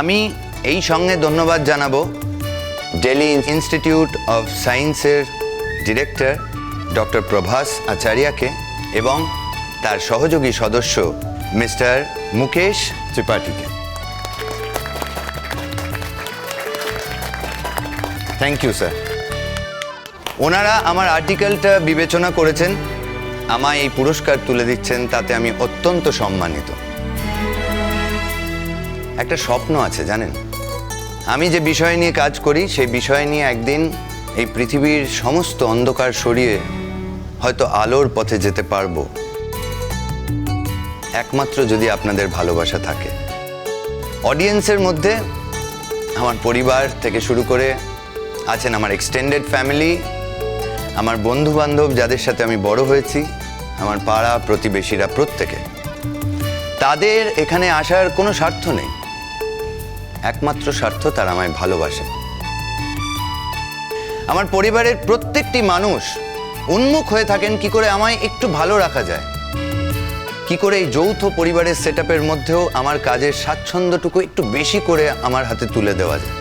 আমি এই সঙ্গে ধন্যবাদ জানাব ডেলি ইনস্টিটিউট অফ সায়েন্সের ডিরেক্টর ডক্টর প্রভাস আচার্যাকে এবং তার সহযোগী সদস্য মিস্টার মুকেশ ত্রিপাঠীকে থ্যাংক ইউ স্যার ওনারা আমার আর্টিকেলটা বিবেচনা করেছেন, আমায় এই পুরস্কার তুলে দিচ্ছেন, তাতে আমি অত্যন্ত সম্মানিত। একটা স্বপ্ন আছে, জানেন? আমি যে বিষয় নিয়ে কাজ করি, সেই বিষয় নিয়ে একদিন এই পৃথিবীর সমস্ত অন্ধকার সরিয়ে হয়তো আলোর পথে যেতে পারব। একমাত্র যদি আপনাদের ভালোবাসা থাকে। অডিয়েন্সের মধ্যে আমার পরিবার থেকে শুরু করে আছেন আমার এক্সটেন্ডেড ফ্যামিলি আমার বন্ধু বান্ধব যাদের সাথে আমি বড় হয়েছি, আমার পাড়া প্রতিবেশীরা প্রত্যেকে। তাদের এখানে আসার কোনো স্বার্থ নেই। একমাত্র স্বার্থ তারা আমায় ভালোবাসে। আমার পরিবারের প্রত্যেকটি মানুষ উন্মুখ হয়ে থাকেন কি করে আমায় একটু ভালো রাখা যায়। কি করে এই যৌথ পরিবারের সেট মধ্যেও আমার কাজের স্বাচ্ছন্দ্যটুকু একটু বেশি করে আমার হাতে তুলে দেওয়া যায়।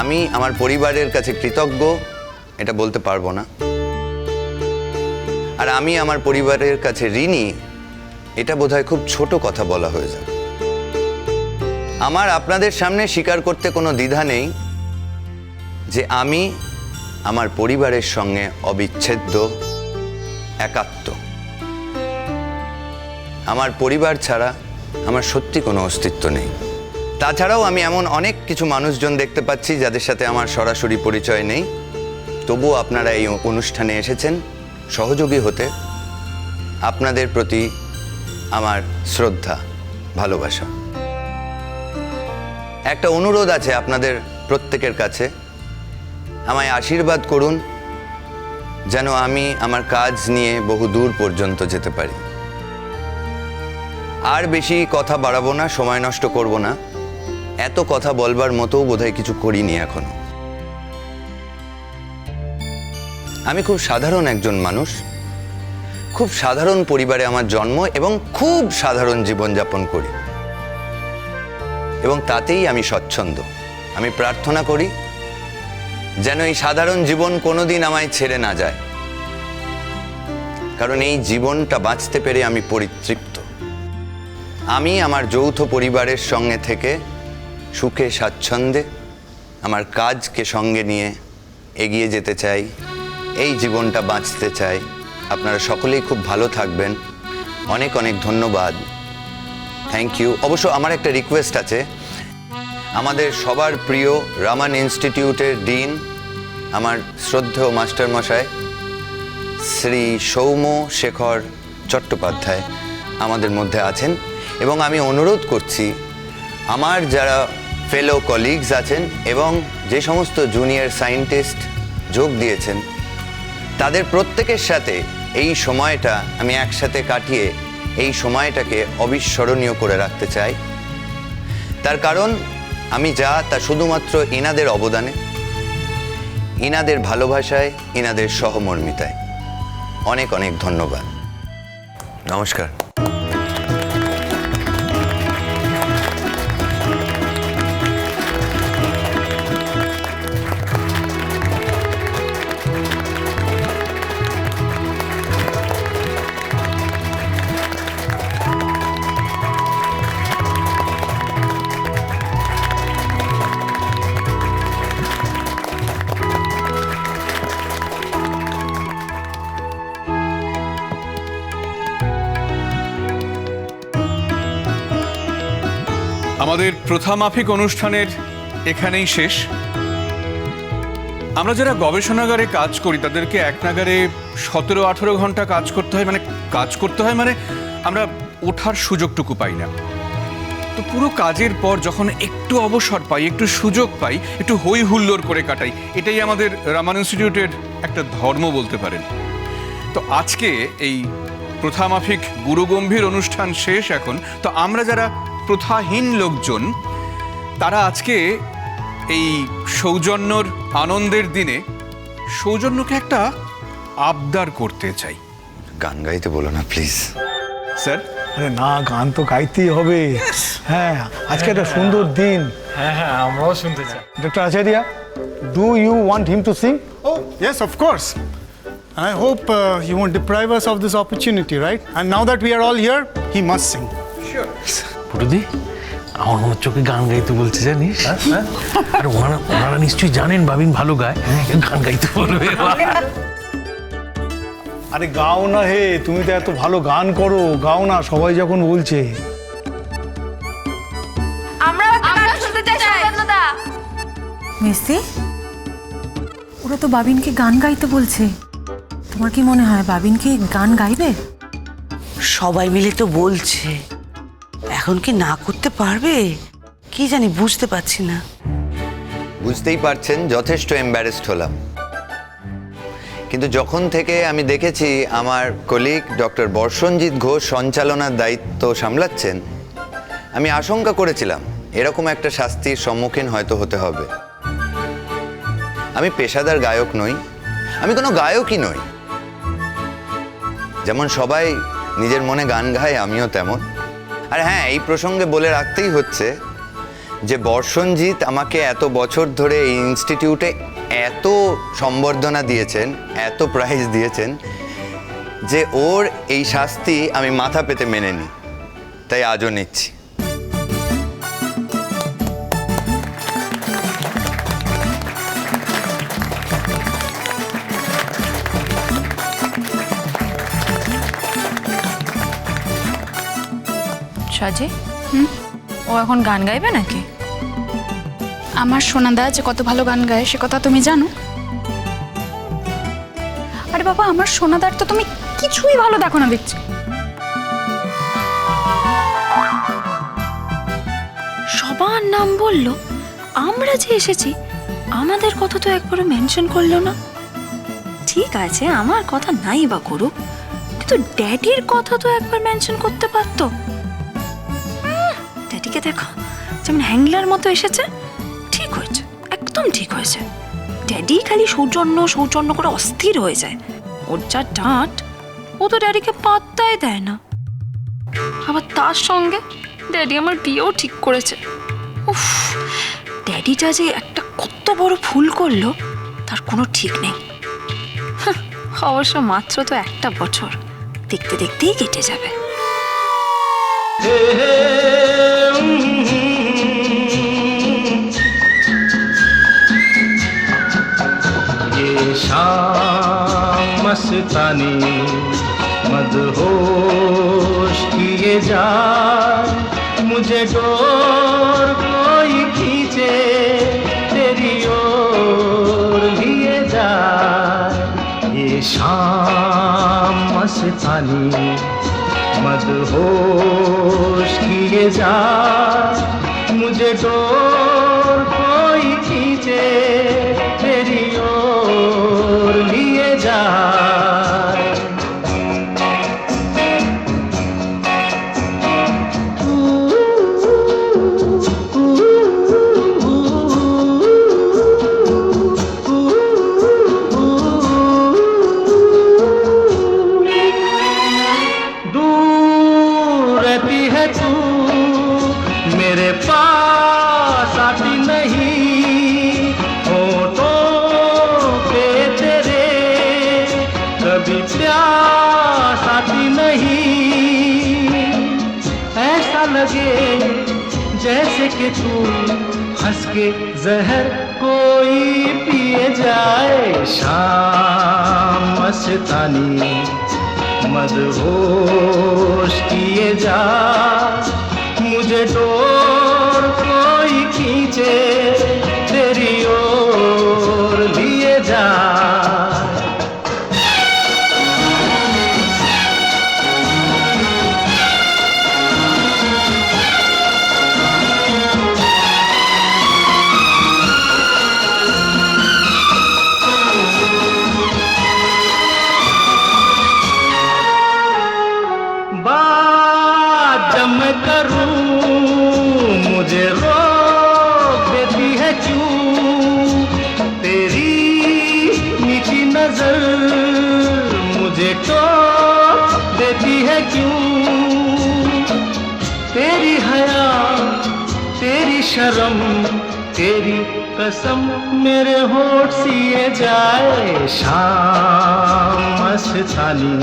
আমি আমার পরিবারের কাছে কৃতজ্ঞ, এটা বলতে পারব না। আর আমি আমার পরিবারের কাছে ঋণী, এটা বোধহয় খুব ছোট কথা বলা হয়ে যায়। আমার আপনাদের সামনে স্বীকার করতে কোনো দ্বিধা নেই যে আমি আমার পরিবারের সঙ্গে অবিচ্ছেদ্য, একাত্ম। আমার পরিবার ছাড়া আমার সত্যি কোনো অস্তিত্ব নেই। তাছাড়াও আমি এমন অনেক কিছু মানুষজন দেখতে পাচ্ছি যাদের সাথে আমার সরাসরি পরিচয় নেই। তবুও আপনারা এই অনুষ্ঠানে এসেছেন, সহযোগী হতে আপনাদের প্রতি আমার শ্রদ্ধা, ভালোবাসা। একটা অনুরোধ আছে আপনাদের প্রত্যেকের কাছে। আমায় আশীর্বাদ করুন যেন আমি আমার কাজ নিয়ে বহু দূর পর্যন্ত যেতে পারি। আর বেশি কথা বাড়াবো না, সময় নষ্ট করব না। এত কথা বলবার মতো বোধহয় কিছু করিনি এখনও। আমি খুব সাধারণ একজন মানুষ। খুব সাধারণ পরিবারে আমার জন্ম এবং খুব সাধারণ জীবনযাপন করি। এবং তাতেই আমি স্বচ্ছন্দ। আমি প্রার্থনা করি যেন এই সাধারণ জীবন কোনোদিন আমায় ছেড়ে না যায়। কারণ এই জীবনটা বাঁচতে পেরে আমি পরিতৃপ্ত। আমি আমার যৌথ পরিবারের সঙ্গে থেকে সুখে স্বাচ্ছন্দ্যে আমার কাজকে সঙ্গে নিয়ে এগিয়ে যেতে চাই, এই জীবনটা বাঁচতে চাই। আপনারা সকলেই খুব ভালো থাকবেন। অনেক অনেক ধন্যবাদ। থ্যাংক ইউ অবশ্য আমার একটা রিকোয়েস্ট আছে। আমাদের সবার প্রিয় রামান ইনস্টিটিউটের ডিন, আমার শ্রদ্ধেয় মাস্টারমশাই, শ্রী সৌম্য শেখর চট্টোপাধ্যায় আমাদের মধ্যে আছেন। এবং আমি অনুরোধ করছি, আমার যারা ফেলো কলিগস আছেন এবং যে সমস্ত জুনিয়র সায়েন্টিস্ট যোগ দিয়েছেন, তাদের প্রত্যেকের সাথে এই সময়টা আমি একসাথে কাটিয়ে এই সময়টাকে অবিস্মরণীয় করে রাখতে চাই। তার কারণ, আমি যা, তা শুধুমাত্র ইনাদের অবদানে, ইনাদের ভালোবাসায় ইনাদের সহমর্মিতায়। অনেক অনেক ধন্যবাদ। নমস্কার। আমাদের প্রথামাফিক অনুষ্ঠানের এখানেই শেষ। আমরা যারা গবেষণাগারে কাজ করি, তাদেরকে এক নাগারে সতেরো আঠেরো ঘণ্টা কাজ করতে হয়। মানে কাজ করতে হয় মানে আমরা ওঠার সুযোগটুকু পাই না। তো পুরো কাজের পর যখন একটু অবসর পাই, একটু সুযোগ পাই, একটু হই হুল্লোড় করে কাটাই, এটাই আমাদের রামান ইনস্টিটিউটের একটা ধর্ম বলতে পারেন। তো আজকে এই প্রথামাফিক গুরুগম্ভীর অনুষ্ঠান শেষ এখন। তো আমরা যারা প্রথাহীন লোকজন তারা আজকে এই সৌজন্যর আনন্দের দিনে সৌজন্যকে একটা আবদার করতে চাই। গান গাইতে বলো না প্লিজ স্যার? আরে না গান তো গাইতেই হবে। হ্যাঁ আজকে একটা সুন্দর দিন। হ্যাঁ হ্যাঁ আমরাও শুনতে চাই। Doctor Acharya do you want him to sing Oh, yes, of course. I hope uh, you won't deprive us of this opportunity, right? And now that we are all here, he must sing. পুরুদি আমার মনে চোখে গান গাইতে বলছে জানিস? আর ওনারা ওনারা নিশ্চয়ই জানেন বাবিন ভালো গায়। গান গাইতে বলবে। আরে গাও না হে তুমি তো এত ভালো গান করো গাও না সবাই যখন বলছে। শুনতে চাই। মেসি ওরা তো বাবিনকে গান গাইতে বলছে। তোমার কি মনে হয় বাবিনকে গান গাইবে? সবাই মিলে তো বলছে। এখন কি না করতে পারবে? কি জানি বুঝতে পারছি না। বুঝতেই পারছেন, যথেষ্ট এম্বারেসড হলাম। কিন্তু যখন থেকে আমি দেখেছি আমার কলিগ ডক্টর বর্ষণজিৎ ঘোষ সঞ্চালনার দায়িত্ব সামলাচ্ছেন, আমি আশঙ্কা করেছিলাম, এরকম একটা শাস্তির সম্মুখীন হয়তো হতে হবে। আমি পেশাদার গায়ক নই, আমি কোনো গায়কই নই। যেমন সবাই নিজের মনে গান গায়, আমিও তেমন। আর হ্যাঁ এই প্রসঙ্গে বলে রাখতেই হচ্ছে যে বর্ষণজিৎ আমাকে এত বছর ধরে এই ইনস্টিটিউটে এত সম্বর্ধনা দিয়েছেন, এত প্রাইজ দিয়েছেন যে ওর এই শাস্তি আমি মাথা পেতে মেনে নিই তাই আজও নিচ্ছি। সাজে? হুম? ও এখন গান গাইবে নাকি? আমার সোনাদা যে কত ভালো গান গায়, সে কথা তুমি জানো? আরে বাবা, আমার সোনাদার তো তুমি কিছুই ভালো দেখো না, দেখছি। সবার নাম বলল, আমরা যে এসেছি, আমাদের কথা তো একবারও মেনশন করল না। ঠিক আছে, আমার কথা নাই বা করুক, কিন্তু ড্যাডির কথা তো একবার মেনশন করতে পারতো। ড্যাডিকে দেখো, যেমন হ্যাংলার মতো এসেছে, ঠিক হয়েছে, একদম ঠিক হয়েছে। ড্যাডি খালি সৌজন্য সৌজন্য করে অস্থির হয়ে যায়। ওর যা ডাঁট, ও তো ড্যাডিকে পাত্তাই দেয় না। আবার তার সঙ্গে ড্যাডি আমার বিয়েও ঠিক করেছে। উফ, ড্যাডিটা যে একটা কত বড় ভুল করল, তার কোনো ঠিক নেই। অবশ্য মাত্র তো একটা বছর, দেখতে দেখতেই কেটে যাবে। शाम मस्तानी मदहोश किए जाए। मुझे डोर कोई खींचे। तेरी ओर लिए जाए। ये शाम मस्तानी मदहोश किए जाए। मुझे डोर कोई खींचे। कि तू हंस के जहर कोई पिए जाए। शाम मस्तानी, मदहोश किए जा। मुझे डोर नज़र मुझे तो देती है क्यों? तेरी हया, तेरी शर्म, तेरी कसम मेरे होठ सिए जाए। शाम मस्तानी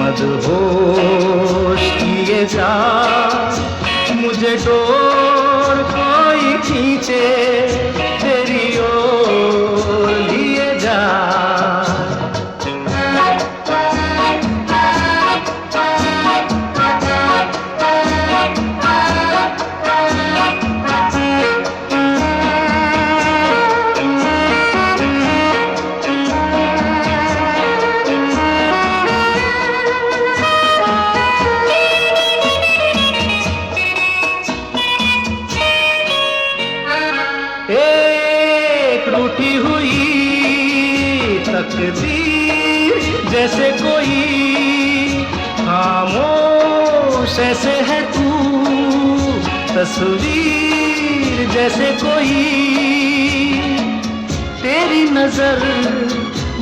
मदहोश किए जाए तस्वीर जैसे कोई। तेरी नज़र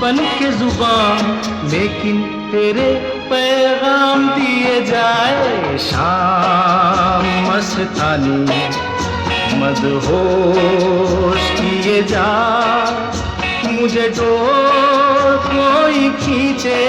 बन के ज़ुबान, लेकिन तेरे पैगाम दिए जाए शाम मस्तानी। मदहोश किए जा, मुझे डोर कोई खींचे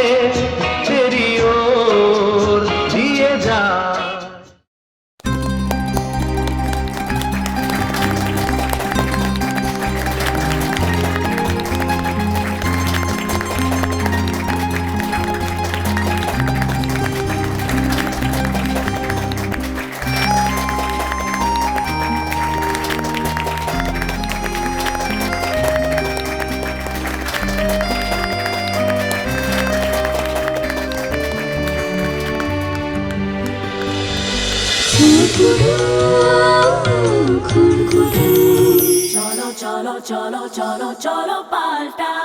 cholo, cholo, cholo, paltai.